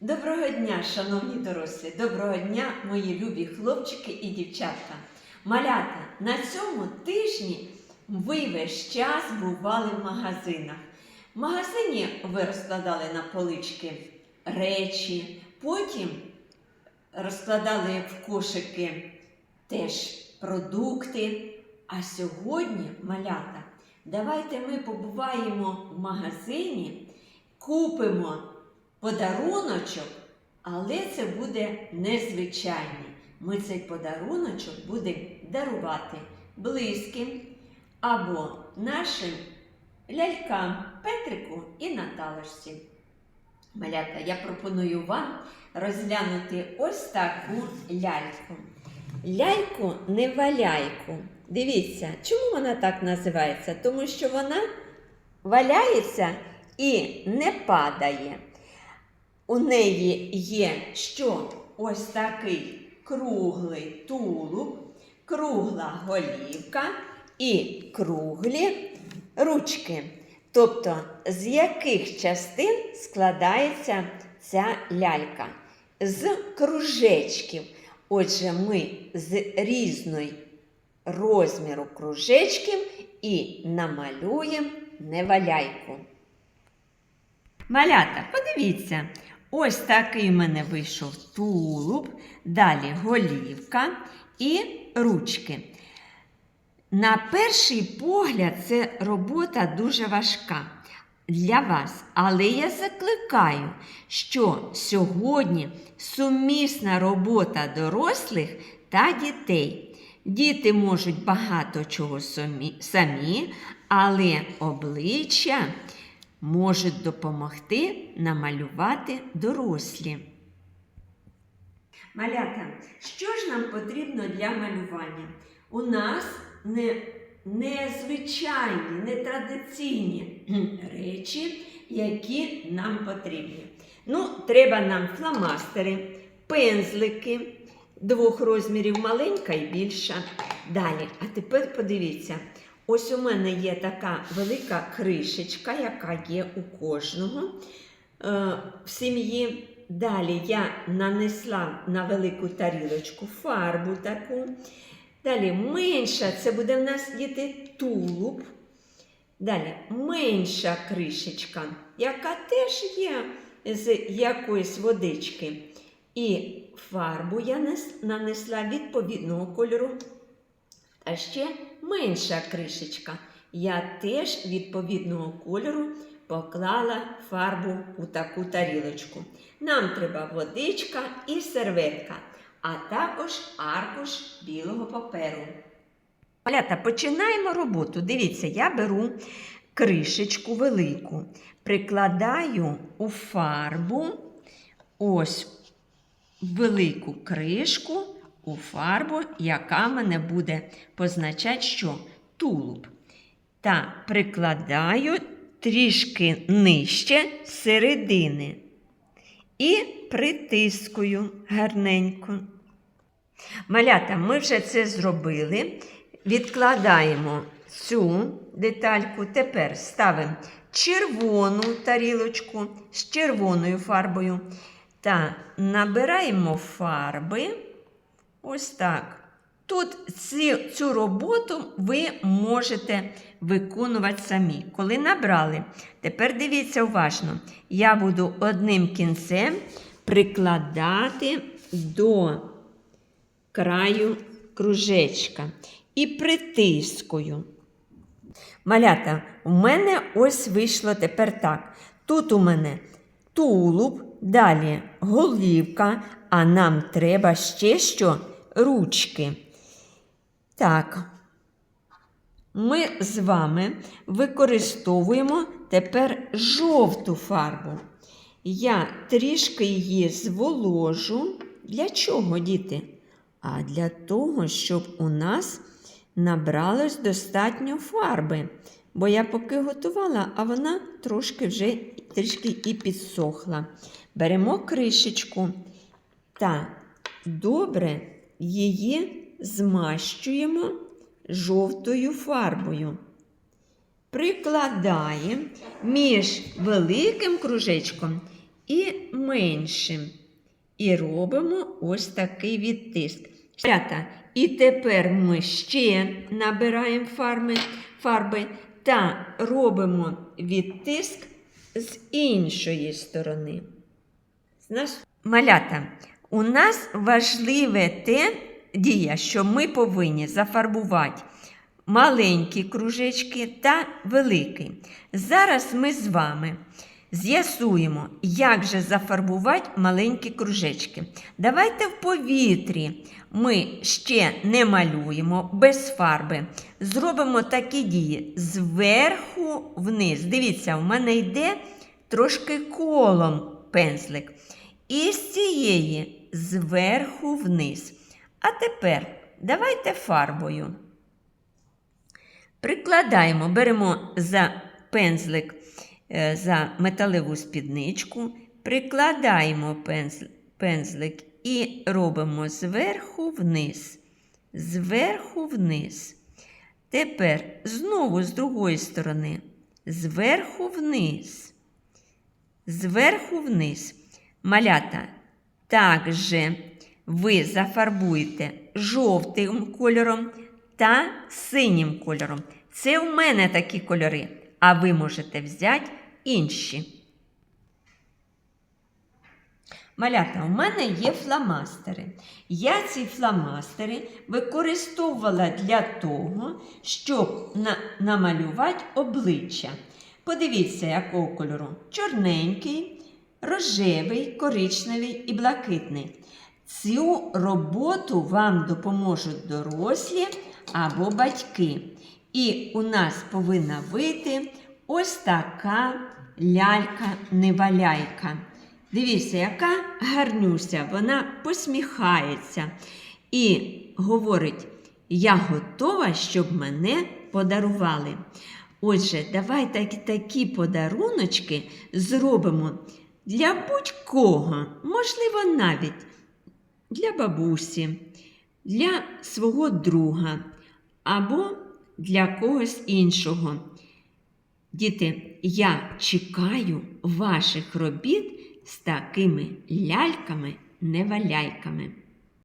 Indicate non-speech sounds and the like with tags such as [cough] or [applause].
Доброго дня, шановні дорослі! Доброго дня, мої любі хлопчики і дівчатка. Малята, на цьому тижні ви весь час бували в магазинах. В магазині ви розкладали на полички речі, потім розкладали в кошики теж продукти. А сьогодні, малята, давайте ми побуваємо в магазині, купимо подаруночок, але це буде незвичайний. Ми цей подаруночок будемо дарувати близьким або нашим лялькам Петрику і Наталочці. Малята, я пропоную вам розглянути ось таку ляльку. Ляльку не валяйку. Дивіться, чому вона так називається? Тому що вона валяється і не падає. У неї є що? Ось такий круглий тулуб, кругла голівка і круглі ручки. Тобто, з яких частин складається ця лялька? З кружечків. Отже, ми з різної розміру кружечків і намалюємо неваляйку. Малята, подивіться, ось такий в мене вийшов тулуб, далі голівка і ручки. На перший погляд, це робота дуже важка для вас, але я закликаю, що сьогодні сумісна робота дорослих та дітей. Діти можуть багато чого самі, але обличчя можуть допомогти намалювати дорослі. Малята, що ж нам потрібно для малювання? У нас не, незвичайні, нетрадиційні [clears throat] речі, які нам потрібні. Ну, треба нам фломастери, пензлики двох розмірів маленька і більша. Далі, а тепер подивіться. Ось у мене є така велика кришечка, яка є у кожного е, в сім'ї. Далі я нанесла на велику тарілочку фарбу таку. Далі менша, це буде в нас діти тулуб. Далі менша кришечка, яка теж є з якоїсь водички. І фарбу я нанесла відповідного кольору. А ще менша кришечка. Я теж відповідного кольору поклала фарбу у таку тарілочку. Нам треба водичка і серветка, а також аркуш білого паперу. Малята, починаємо роботу. Дивіться, я беру кришечку велику, прикладаю у фарбу ось велику кришку у фарбу, яка мене буде позначати, що тулуб. Та прикладаю трішки нижче середини і притискую гарненько. Малята, ми вже це зробили. Відкладаємо цю детальку. Тепер ставимо червону тарілочку з червоною фарбою та набираємо фарби. Ось так. Тут ці, цю роботу ви можете виконувати самі. Коли набрали, тепер дивіться уважно, я буду одним кінцем прикладати до краю кружечка і притискую. Малята, у мене ось вийшло тепер так. Тут у мене тулуб, далі голівка, а нам треба ще що? Ручки. Так. Ми з вами використовуємо тепер жовту фарбу. Я трішки її зволожу. Для чого, діти? А для того, щоб у нас набралось достатньо фарби. Бо я поки готувала, а вона трошки вже трішки і підсохла. Беремо кришечку та добре її змащуємо жовтою фарбою. Прикладаємо між великим кружечком і меншим. І робимо ось такий відтиск. І тепер ми ще набираємо фарби, фарби та робимо відтиск з іншої сторони. Малята, у нас важливе те дія, що ми повинні зафарбувати маленькі кружечки та великі. Зараз ми з вами з'ясуємо, як же зафарбувати маленькі кружечки. Давайте в повітрі ми ще не малюємо без фарби. Зробимо такі дії зверху вниз. Дивіться, в мене йде трошки колом пензлик. І з цієї зверху вниз. А тепер давайте фарбою. Прикладаємо, беремо за пензлик е, за металеву спідничку, прикладаємо пензлик і робимо зверху вниз. Зверху вниз. Тепер знову з другої сторони. Зверху вниз. Зверху вниз. Малята, також ви зафарбуєте жовтим кольором та синім кольором. Це у мене такі кольори, а ви можете взяти інші. Малята, у мене є фломастери. Я ці фломастери використовувала для того, щоб на- намалювати обличчя. Подивіться, якого кольору: чорненький, рожевий, коричневий і блакитний. Цю роботу вам допоможуть дорослі або батьки. І у нас повинна вийти ось така лялька-неваляйка. Дивіться, яка гарнюся, вона посміхається і говорить: Я готова, щоб мене подарували. Отже, давайте такі- подаруночки зробимо для будь-кого, можливо, навіть для бабусі, для свого друга або для когось іншого. Діти, я чекаю ваших робіт з такими ляльками-неваляйками.